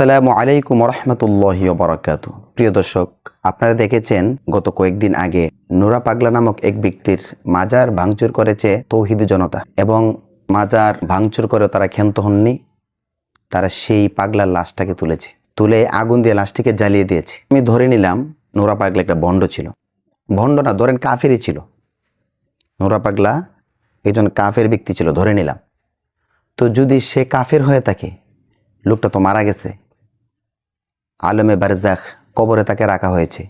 আসসালামু আলাইকুম রহমতুল্লাহি বারাকাতু প্রিয় দর্শক, আপনারা দেখেছেন, গত কয়েকদিন আগে নুরা পাগলা নামক এক ব্যক্তির মাজার ভাঙচুর করেছে তৌহিদ জনতা এবং মাজার ভাঙচুর করে তারা ক্ষান্ত হননি। তারা সেই পাগলার লাশটাকে তুলেছে, তুলে আগুন দিয়ে লাশটিকে জ্বালিয়ে দিয়েছে। আমি ধরে নিলাম, নোরা পাগলা একটা ভণ্ড ছিল। ভণ্ড না, ধরেন কাফেরই ছিল। নোরা পাগলা একজন কাফের ব্যক্তি ছিল, ধরে নিলাম। তো যদি সে কাফের হয়ে থাকে, লোকটা তো মারা গেছে। আলমে বারজাখ কবরে তাকে রাখা হয়েছে।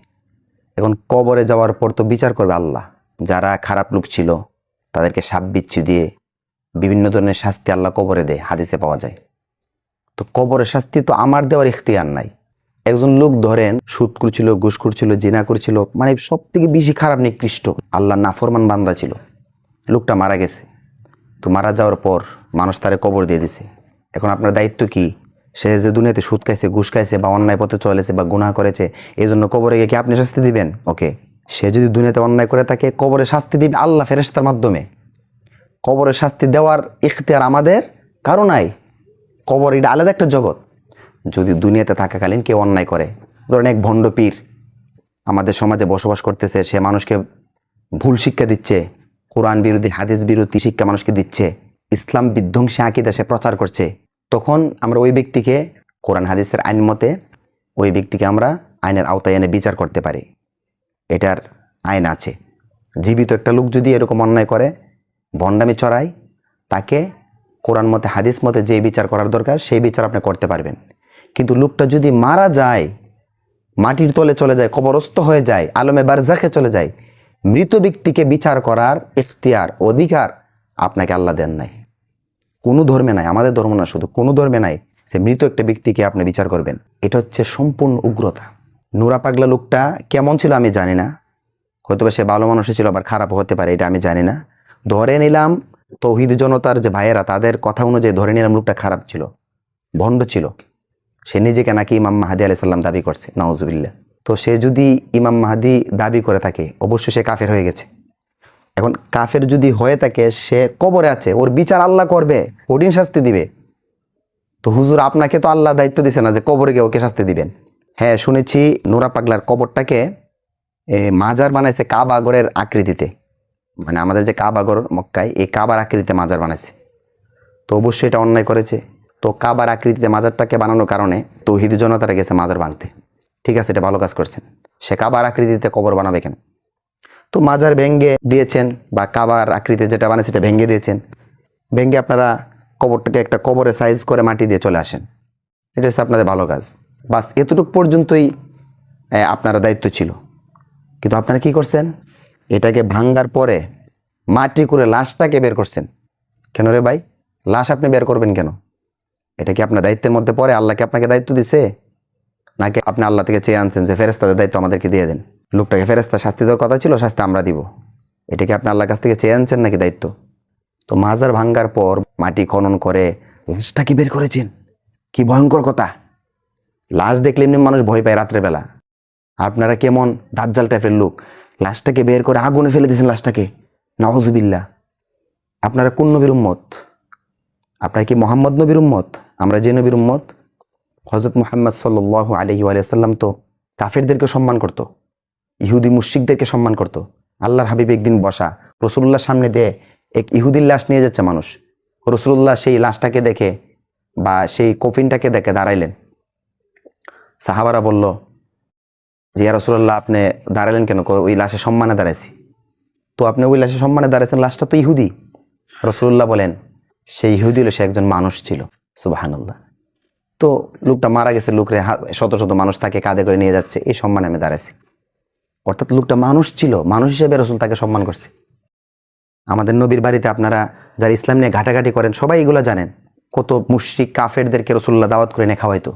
এখন কবরে যাওয়ার পর তো বিচার করবে আল্লাহ। যারা খারাপ লোক ছিল, তাদেরকে সাপ বিচ্ছু দিয়ে বিভিন্ন ধরনের শাস্তি আল্লাহ কবরে দেয়, হাদিসে পাওয়া যায়। তো কবরের শাস্তি তো আমার দেওয়ার ইখতিয়ার নাই। একজন লোক ধরেন, সুদ করছিল, ঘুষ করছিল, জিনা করছিল মানে সব থেকে বেশি খারাপ, নিকৃষ্ট। আল্লাহ নাফরমান বান্দা ছিল। লোকটা মারা গেছে। তো মারা যাওয়ার পর মানুষ তারে কবর দিয়ে দিছে। এখন আপনার দায়িত্ব কি? সে যে দুনিয়াতে সুদ খাইছে, ঘুষ খাইছে বা অন্যায় পথে চলেছে বা গুনাহ করেছে এই জন্য কবরে গিয়ে কি আপনি শাস্তি দিবেন? ওকে। সে যদি দুনিয়াতে অন্যায় করে থাকে, কবরে শাস্তি দিবে আল্লাহ ফেরেস্তার মাধ্যমে। কবরে শাস্তি দেওয়ার ইখতিয়ার আমাদের কারও নাই। কবর এটা আলাদা একটা জগৎ। যদি দুনিয়াতে থাকাকালীন কেউ অন্যায় করে, ধরেন এক ভণ্ড পীর আমাদের সমাজে বসবাস করতেছে, সে মানুষকে ভুল শিক্ষা দিচ্ছে, কোরআন বিরোধী, হাদিস বিরোধী শিক্ষা মানুষকে দিচ্ছে, ইসলাম বিধ্বংসী আঁকিদা সে প্রচার করছে তখন আমরা ওই ব্যক্তিকে কোরআন, হাদিসের আইন মতে ওই ব্যক্তিকে আমরা আইনের আওতায় এনে বিচার করতে পারি। এটার আইন আছে। জীবিত একটা লোক যদি এরকম অন্যায় করে, ভণ্ডামি চড়ায় তাকে কোরআন মতে, হাদিস মতে যে বিচার করার দরকার, সেই বিচার আপনি করতে পারবেন। কিন্তু লোকটা যদি মারা যায়, মাটির তলে চলে যায়, কবরস্থ হয়ে যায়, আলমে বারজাখে চলে যায়, মৃত ব্যক্তিকে বিচার করার ইখতিয়ার অধিকার আপনাকে আল্লাহ দেন নাই। কোনো ধর্মে নাই, আমাদের ধর্ম না, শুধু কোনো ধর্মে নাই, সে মৃত একটা ব্যক্তিকে আপনি বিচার করবেন। এটা হচ্ছে সম্পূর্ণ উগ্রতা। নোরা পাগলা লোকটা কেমন ছিল আমি জানি না। হয়তো সে ভালো মানুষই ছিল, আবার খারাপ হতে পারে, এটা আমি জানি না। ধরে নিলাম, তৌহিদ জনতার যে ভাইয়েরা, তাদের কথা অনুযায়ী ধরে নিলাম লোকটা খারাপ ছিল, ভণ্ড ছিল। সে নিজেকে নাকি ইমাম মাহাদি আলাইসাল্লাম দাবি করছে নওয়াজুবিল্লা তো সে যদি ইমাম মাহাদি দাবি করে থাকে, অবশ্যই সে কাফের হয়ে গেছে। এখন কাফের যদি হয়ে থাকে, সে কবরে আছে, ওর বিচার আল্লাহ করবে, কঠিন শাস্তি দিবে। তো হুজুর, আপনাকে তো আল্লাহ দায়িত্ব দিছে না যে কবরে গিয়ে ওকে শাস্তি দিবেন। হ্যাঁ শুনেছি নোরা পাগলার কবরটাকে মাজার বানাইছে কাবাগরের আকৃতিতে। মানে আমাদের যে কাবাগর মক্কায়, এই কাবার আকৃতিতে মাজার বানাইছে। তো অবশ্যই এটা অন্যায় করেছে। তো কাবার আকৃতিতে মাজারটাকে বানানোর কারণে তৌহিদ জনতারা গেছে মাজার ভাঙতে ঠিক আছে, এটা ভালো কাজ করছেন। সে কাবার আকৃতিতে কবর বানাবে কেন? তো মাজার ভেঙ্গে দিয়েছেন বা কাবার আকৃতি যেটা বানায় সেটা ভেঙ্গে দিয়েছেন। ভেঙ্গে আপনারা কবরটাকে একটা কবরে সাইজ করে মাটি দিয়ে চলে আসেন। এটা হচ্ছে আপনাদের ভালো কাজ। বাস এতটুকু পর্যন্তই আপনারা দায়িত্ব ছিল। কিন্তু আপনারা কি করছেন? এটাকে ভাঙ্গার পরে মাটি করে লাশটাকে বের করছেন। কেন রে ভাই? লাশ আপনি বের করবেন কেন? এটা কি আপনার দায়িত্বের মধ্যে পড়ে? আল্লাহকে আপনাকে দায়িত্ব দিছে? নাকি আপনি আল্লাহ থেকে চেয়ে আনছেন যে ফেরেস্তাদের দায়িত্ব আমাদেরকে দিয়ে দেন? লোকটাকে ফেরেস্তা শাস্তি দেওয়ার কথা ছিল, শাস্তি আমরা দিব। এটা কি আপনি আল্লাহর কাছ থেকে চেয়ে আনছেন নাকি দায়িত্ব? তো মাজার ভাঙ্গার পর মাটি খনন করে লাশটা কি বের করেছেন? কি ভয়ঙ্কর কথা। লাশ দেখলে এমনি মানুষ ভয় পায় রাত্রেবেলা আপনারা কেমন দাজ্জাল টাইপের লোক। লাশটাকে বের করে আগুনে ফেলে দিয়েছেন লাশটাকে। নওয়াজুবিল্লা আপনারা কোন নবীর উম্মত? আপনারা কি মোহাম্মদ নবীর উম্মত? আমরা যে নবীর উম্মত। হজরত মোহাম্মদ সাল্লাহ আলহি আলিয়াল্লাম তো কাফেরদেরকে সম্মান করত। ইহুদি মুশিকদেরকে সম্মান করত। আল্লাহর হাবিব একদিন বসা রসুল্লাহর সামনে দিয়ে এক ইহুদির লাশ নিয়ে যাচ্ছে মানুষ। রসুল্লাহ সেই লাশটাকে দেখে বা সেই কফিনটাকে দেখে দাঁড়াইলেন। সাহাবারা বলল, যে ইয়া রসুল্লাহ আপনি দাঁড়ালেন কেন? ওই লাশে সম্মানে দাঁড়াইছি। তো আপনি ওই লাশে সম্মানে দাঁড়াইছেন, লাশটা তো ইহুদি। রসুল্লাহ বলেন সেই ইহুদি হলো সে একজন মানুষ ছিল। সুবাহান্লাহ তো লোকটা মারা গেছে, লোকরে শত শত মানুষ তাকে কাঁধে করে নিয়ে যাচ্ছে, এই সম্মানে আমি দাঁড়াইছি। অর্থাৎ লোকটা মানুষ ছিল, মানুষ হিসেবে রসুল তাকে সম্মান করছে। আমাদের নবীর বাড়িতে আপনারা যারা ইসলাম নিয়ে ঘাটাঘাটি করেন, সবাই এগুলো জানেন। কত মুশ্রিক কাফেরদেরকে রসুল্লাহ দাওয়াত করে এনে খাওয়াইতো,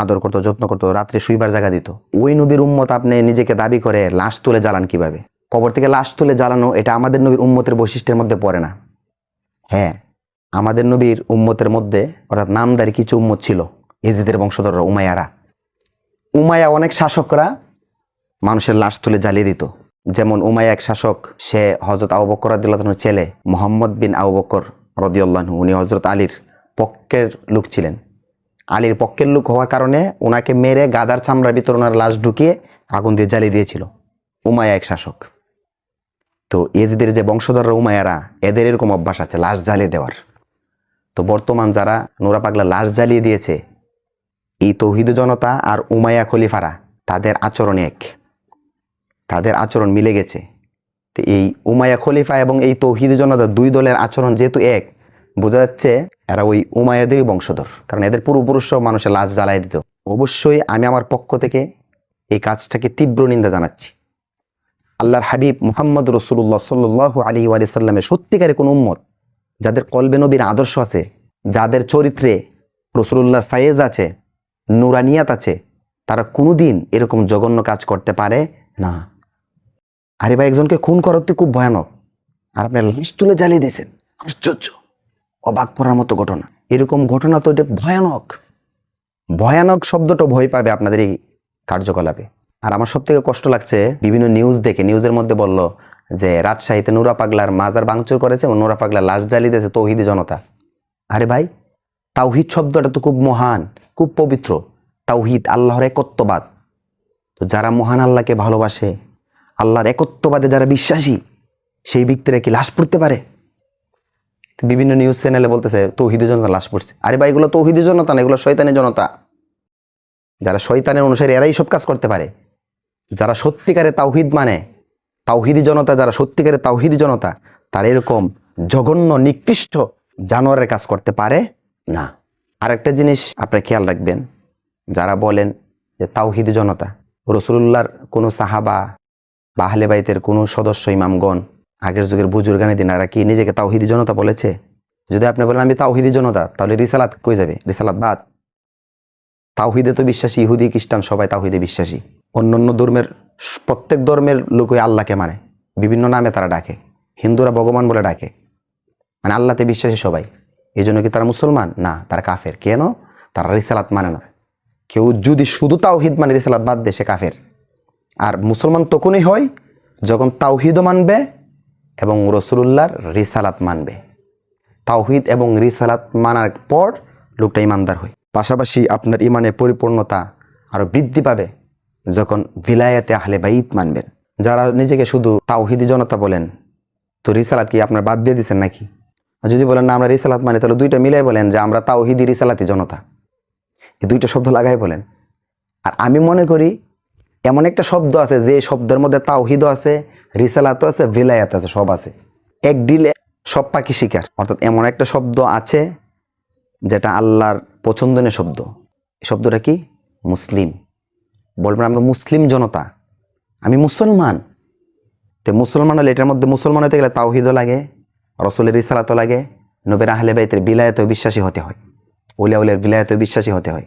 আদর করতো, যত্ন করতো, রাত্রে শুইবার জায়গা দিত। ওই নবীর উম্মত আপনি নিজেকে দাবি করে লাশ তুলে জ্বালান কীভাবে? কবর থেকে লাশ তুলে জ্বালানো এটা আমাদের নবীর উম্মতের বৈশিষ্ট্যের মধ্যে পড়ে না। হ্যাঁ আমাদের নবীর উম্মতের মধ্যে অর্থাৎ নামদারি কিছু উম্মত ছিল ইজিদের বংশধররা উমায়ারা উমায়া অনেক শাসকরা মানুষের লাশ তুলে জ্বালিয়ে দিত। যেমন উমায়া এক শাসক, সে হজরত আবু বকর রাদিয়াল্লাহুর ছেলে মোহাম্মদ বিন আবু বকর রদিউল্লাহ উনি হজরত আলীর পক্ষের লোক ছিলেন। আলীর পক্ষের লোক হওয়ার কারণে ওনাকে মেরে গাদার চামড়ার ভিতর ওনার লাশ ঢুকিয়ে আগুন দিয়ে জ্বালিয়ে দিয়েছিল উমায়া এক শাসক। তো এজদের যে বংশধররা উমায়ারা এদের এরকম অভ্যাস আছে, লাশ জ্বালিয়ে দেওয়ার। তো বর্তমান যারা নোরা পাগলা লাশ জ্বালিয়ে দিয়েছে, এই তৌহিদ জনতা আর উমায়া খলিফারা, তাদের আচরণ এক। তাদের আচরণ মিলে গেছে। তো এই উমায়া খলিফা এবং এই তৌহিদ জনতা দুই দলের আচরণ যেহেতু এক, বোঝা যাচ্ছে এরা ওই উমায়াদেরই বংশধর, কারণ এদের পূর্বপুরুষরাও মানুষের লাশ জ্বালাই দিত। অবশ্যই আমি আমার পক্ষ থেকে এই কাজটাকে তীব্র নিন্দা জানাচ্ছি। আল্লাহর হাবিব মুহাম্মদ রসুল্লাহ সাল্লাহ আলী আলিয়াল্লামের সত্যিকারে কোনো উম্মত, যাদের কলবে নবীর আদর্শ আছে, যাদের চরিত্রে রসুল্লাহর ফায়েজ আছে, নুরানিয়াত আছে, তারা কোনোদিন এরকম জঘন্য কাজ করতে পারে না। আরে ভাই, একজনকে খুন করার তো খুব ভয়ানক। আর আপনি লাশ তুলে জ্বালিয়ে দিয়েছেন। আশ্চর্য। অবাক করার মতো ঘটনা। এরকম ঘটনা তো এটা ভয়ানক। ভয়ানক শব্দটা ভয় পাবে আপনাদের এই কার্যকলাপে। আর আমার সব থেকে কষ্ট লাগছে, বিভিন্ন নিউজ দেখে নিউজের মধ্যে বলল যে, রাজশাহীতে নোরা পাগলার মাজার ভাঙচুর করেছে ও নোরা পাগলা লাশ জ্বালিয়ে দিয়েছে তৌহিদি জনতা। আরে ভাই, তাওহিদ শব্দটা তো খুব মহান, খুব পবিত্র। তাওহিদ আল্লাহর একত্ববাদ। তো যারা মহান আল্লাহকে ভালোবাসে আল্লাহর একত্ববাদে যারা বিশ্বাসী, সেই ব্যক্তিরা কি লাশ পড়তে পারে? বিভিন্ন নিউজ চ্যানেলে বলতেছে তৌহিদি জনতা লাশ পড়ছে। আরে ভাই, এগুলো তৌহিদি জনতা না, এগুলো শয়তানের জনতা। যারা শয়তানের অনুসারী, এরাই সব কাজ করতে পারে। যারা সত্যিকারে তাওহিদ মানে তাওহিদি জনতা, যারা সত্যিকারে তাওহিদি জনতা, তারা এরকম জঘন্য, নিকৃষ্ট জানোয়ারের কাজ করতে পারে না। আরেকটা জিনিস আপনারা খেয়াল রাখবেন, যারা বলেন যে তাওহিদি জনতা রসুল্লাহর কোনো সাহাবা বা বাইতের কোনো সদস্য ইমামগণ, আগের যুগের বুজুর্গানি দিনারা কি নিজেকে তাওহিদি জনতা বলেছে? যদি আপনি বলেন, আমি তাওহিদি জনতা তাহলে রিসালাত কই যাবে? রিসালাত বাদ। তাওহিদে তো বিশ্বাসী, ইহুদি, খ্রিস্টান, সবাই তাওহিদে বিশ্বাসী। অন্য অন্য ধর্মের, প্রত্যেক ধর্মের লোকই আল্লাহকে মানে। বিভিন্ন নামে তারা ডাকে। হিন্দুরা ভগবান বলে ডাকে। মানে আল্লাহতে বিশ্বাসী সবাই। এই জন্য কি তারা মুসলমান? না, তারা কাফের। কেন? তারা রিসালাত মানে না। কেউ যদি শুধু তাওহিদ মানে রিসালাত বাদ সে কাফের। আর মুসলমান তখনই হয় যখন তাওহিদও মানবে এবং রসুল্লাহর রিসালাত মানবে। তাওহিদ এবং রিসালাত মানার পর লোকটা ইমানদার হয়। পাশাপাশি আপনার ইমানে পরিপূর্ণতা আরও বৃদ্ধি পাবে যখন ভিলায়াতে আহলে বাইত মানবেন। যারা নিজেকে শুধু তাওহিদি জনতা বলেন, তো রিসালাত কি আপনার বাদ দিয়ে দিচ্ছেন নাকি? যদি বলেন, না, আমরা রিসালাত মানে তাহলে দুইটা মিলাই বলেন যে, আমরা তাওহিদি রিসালাতি জনতা। এই দুইটা শব্দ লাগাই বলেন। আর আমি মনে করি এমন একটা শব্দ আছে যে শব্দের মধ্যে তাওহিদও আছে, রিসালাতও আছে ভিলায়াত আছে, সব আছে। এক ডিলে সব পাখি শিকার। অর্থাৎ এমন একটা শব্দ আছে যেটা আল্লাহর পছন্দনীয় শব্দ। এই শব্দটা কি? মুসলিম। বলবেন, আমরা মুসলিম জনতা। আমি মুসলমান। তো মুসলমান হলে এটার মধ্যে মুসলমান হতে গেলে তাওহিদও লাগে, রসুলের রিসালাতও লাগে, নবের আহলে বাইতের বিলায়তেও বিশ্বাসী হতে হয়। উলিয়া উলিয়ার বিলায়তেও বিশ্বাসী হতে হয়।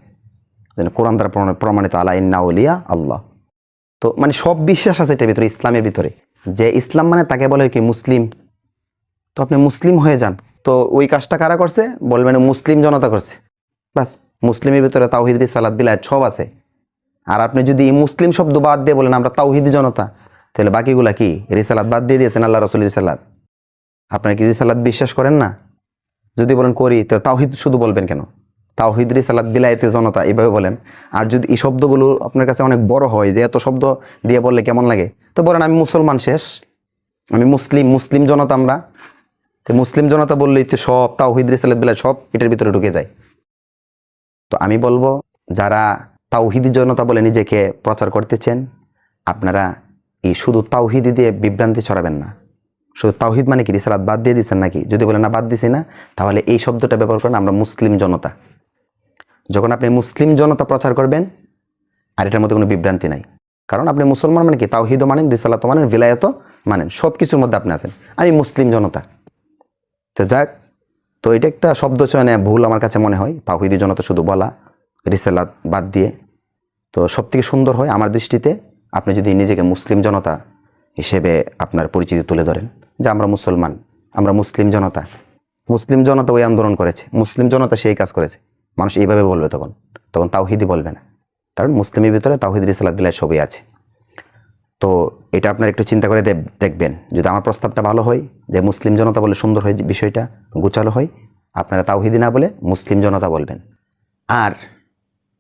কোরআন দ্বারা প্রমাণ- প্রমাণিত, আলা ইন্না উলিয়া আল্লাহ। তো মানে সব বিশ্বাস আছে এটার ভিতরে, ইসলামের ভিতরে। যে ইসলাম মানে তাকে বলে কি মুসলিম। তো আপনি মুসলিম হয়ে যান। তো ওই কাজটা কারা করছে? বলবেন মুসলিম জনতা করছে। বাস, মুসলিমের ভিতরে তাওহিদি সালাদ বিলায় সব আছে। আর আপনি যদি মুসলিম শব্দ বাদ দিয়ে বলেন, আমরা তাওহিদি জনতা, তাহলে বাকিগুলা কি? রিসালাদ বাদ দিয়ে দিয়েছেন আল্লাহ রসুল রিসালাত। আপনারা কি রিসালাত বিশ্বাস করেন না? যদি বলেন করি, তো তাওহিদ শুধু বলবেন কেন? তাওহিদ রিসালাত বিলাইতে জনতা এভাবে বলেন। আর যদি এই শব্দগুলো আপনার কাছে অনেক বড় হয়, যে এত শব্দ দিয়ে বললে কেমন লাগে? তো বলেন, আমি মুসলমান শেষ। আমি মুসলিম মুসলিম জনতা আমরা। তো মুসলিম জনতা বললেই তো সব তাওহিদ, রিসালাত বিলায় সব এটার ভিতরে ঢুকে যায়। তো আমি বলব, যারা তাওহিদি জনতা বলে নিজেকে প্রচার করতেছেন, আপনারা এই শুধু তাওহিদি দিয়ে বিভ্রান্তি ছড়াবেন না। শুধু তাওহিদ মানে কি? রিসালাত বাদ দিয়ে দিচ্ছেন নাকি? যদি বলেন, না, বাদ দিছি না, তাহলে এই শব্দটা ব্যবহার করেন আমরা মুসলিম জনতা। যখন আপনি মুসলিম জনতা প্রচার করবেন, আর এটার মধ্যে কোনো বিভ্রান্তি নাই। কারণ আপনি মুসলমান মানে কি? তাওহিদও মানেন রিসালাত মানেন বিলায়ত মানেন সব কিছুর মধ্যে আপনি আছেন। আমি মুসলিম জনতা। তো যাক, তো এটা একটা শব্দ চয়নে ভুল আমার কাছে মনে হয়। তাওহিদি জনতা শুধু বলা, রিসালাত বাদ দিয়ে। তো সব থেকে সুন্দর হয় আমার দৃষ্টিতে, আপনি যদি নিজেকে মুসলিম জনতা হিসেবে আপনার পরিচিতি তুলে ধরেন, যে আমরা মুসলমান, আমরা মুসলিম জনতা। মুসলিম জনতা ওই আন্দোলন করেছে, মুসলিম জনতা সেই কাজ করেছে। মানুষ এইভাবে বলবে তখন। তখন তাওহিদি বলবে না। কারণ মুসলিমের ভিতরে তাওহিদ রিসালাত দিলাই সবই আছে। তো এটা আপনার একটু চিন্তা করে দেখবেন। যদি আমার প্রস্তাবটা ভালো হয়, যে মুসলিম জনতা বলে সুন্দর হয় বিষয়টা গুছালো হয়, আপনারা তাওহিদি না বলে মুসলিম জনতা বলবেন। আর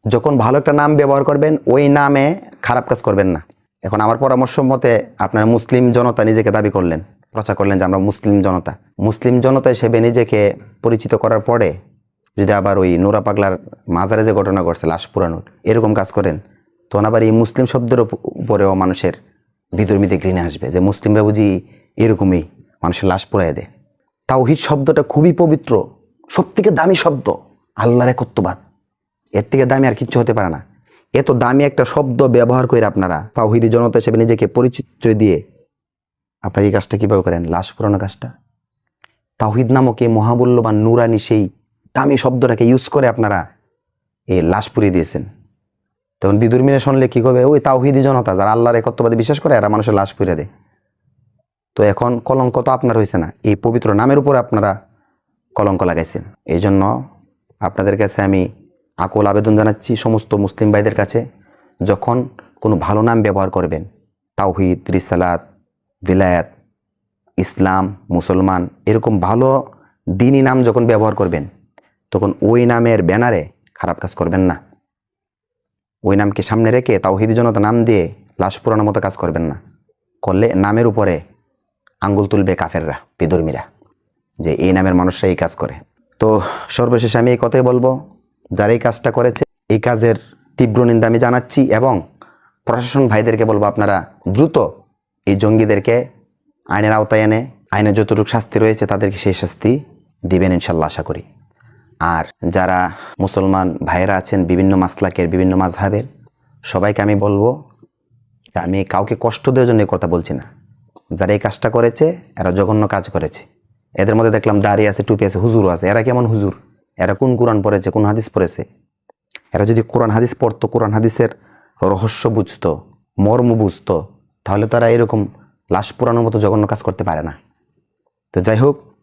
যখন ভালো একটা নাম ব্যবহার করবেন, ওই নামে খারাপ কাজ করবেন না। এখন আমার পরামর্শ মতে আপনারা মুসলিম জনতা নিজেকে দাবি করলেন, প্রচার করলেন যে আমরা মুসলিম জনতা। মুসলিম জনতা হিসেবে নিজেকে পরিচিত করার পরে যদি আবার ওই নোরা পাগলার মাজারে যে ঘটনা ঘটছে, লাশ পুরানোর, এরকম কাজ করেন, তখন আবার এই মুসলিম শব্দের উপরেও মানুষের বিধর্মীতে ঘৃণে আসবে যে মুসলিমরা বুঝি এরকমই মানুষের লাশ পুরাই দেয়। তাওহিদ শব্দটা খুবই পবিত্র সব থেকে দামি শব্দ, আল্লাহর একত্ববাদ। এর থেকে দামি আর কিচ্ছু হতে পারে না। এত দামি একটা শব্দ ব্যবহার করে আপনারা তাওহিদি জনতা হিসেবে নিজেকে পরিচয় দিয়ে আপনারা এই কাজটা কীভাবে করেন? লাশ পুরানো কাজটা। তাওহিদ নামক এই মহামূল্যবান নুরানি সেই দামি শব্দটাকে ইউজ করে আপনারা এই লাশ পুড়িয়ে দিয়েছেন। তখন বিদুর্মিনে শুনলে কী করবে? ওই তাওহিদি জনতা যারা আল্লাহর একত্ববাদে বিশ্বাস করে, এরা মানুষের লাশ পুড়িয়ে দেয়। তো এখন কলঙ্ক তো আপনার হয়েছে না। এই পবিত্র নামের উপরে আপনারা কলঙ্ক লাগাইছেন। এই জন্য আপনাদের কাছে আমি আকুল আবেদন জানাচ্ছি সমস্ত মুসলিম ভাইদের কাছে, যখন কোনো ভালো নাম ব্যবহার করবেন, তাওহিদ, রিসালাত, বিলায়াত, ইসলাম, মুসলমান, এরকম ভালো দিনই নাম যখন ব্যবহার করবেন তখন ওই নামের ব্যানারে খারাপ কাজ করবেন না। ওই নামকে সামনে রেখে তাওহিদি জনতা নাম দিয়ে লাশ পুরানোর মতো কাজ করবেন না। করলে নামের উপরে আঙ্গুল তুলবে কাফেররা বিধর্মীরা যে এই নামের মানুষরা এই কাজ করে। তো সর্বশেষে আমি এই কথাই বলব, যারা এই কাজটা করেছে, এই কাজের তীব্র নিন্দা আমি জানাচ্ছি এবং প্রশাসন ভাইদেরকে বলব আপনারা দ্রুত এই জঙ্গিদেরকে আইনের আওতায় এনে আইনের যতটুকু শাস্তি রয়েছে তাদেরকে সেই শাস্তি দিবেন ইনশাল্লাহ আশা করি। আর যারা মুসলমান ভাইয়েরা আছেন বিভিন্ন মাসলাকের, বিভিন্ন মাঝহাবের, সবাইকে আমি বলব যে আমি কাউকে কষ্ট দেওয়ার জন্য কথা বলছি না। যারা এই কাজটা করেছে, এরা জঘন্য কাজ করেছে। এদের মধ্যে দেখলাম দাড়ি আছে, টুপি আছে, হুজুরও আছে। এরা কেমন হুজুর? এরা কোন কোরআন পড়েছে, কোন হাদিস পড়েছে? এরা যদি কোরআন হাদিস পড়তো, কোরআন হাদিসের রহস্য বুঝতো, মর্ম বুঝতো, তাহলে তারা এরকম লাশ পুরানোর মতো জঘন্য কাজ করতে পারে না। তো যাই হোক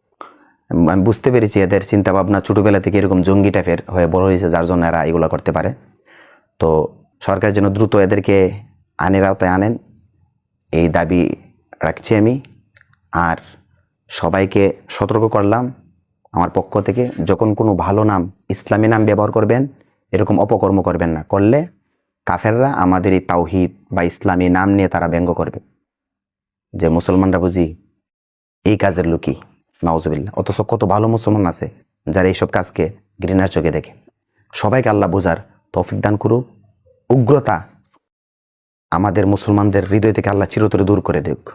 আমি বুঝতে পেরেছি এদের চিন্তা ভাবনা ছোটোবেলা থেকে এরকম জঙ্গি টাইপের হয়ে বড় হয়েছে, যার জন্য এরা এগুলো করতে পারে। তো সরকার যেন দ্রুত এদেরকে আইনের আওতায় আনেন, এই দাবি রাখছি আমি। আর সবাইকে সতর্ক করলাম আমার পক্ষ থেকে, যখন কোনো ভালো নাম, ইসলামী নাম ব্যবহার করবেন, এরকম অপকর্ম করবেন না। করলে কাফেররা আমাদের এই তাওহিদ বা ইসলামী নাম নিয়ে তারা ব্যঙ্গ করবে। যে মুসলমানরা বুঝি এই কাজের লোকই। নওয়াজবিল্লা অথচ কত ভালো মুসলমান আছে যারা এইসব কাজকে ঘৃণার চোখে দেখে। সবাইকে আল্লাহ বোঝার তৌফিক দান করুক। উগ্রতা আমাদের মুসলমানদের হৃদয় থেকে আল্লাহ চিরতরে দূর করে দেখ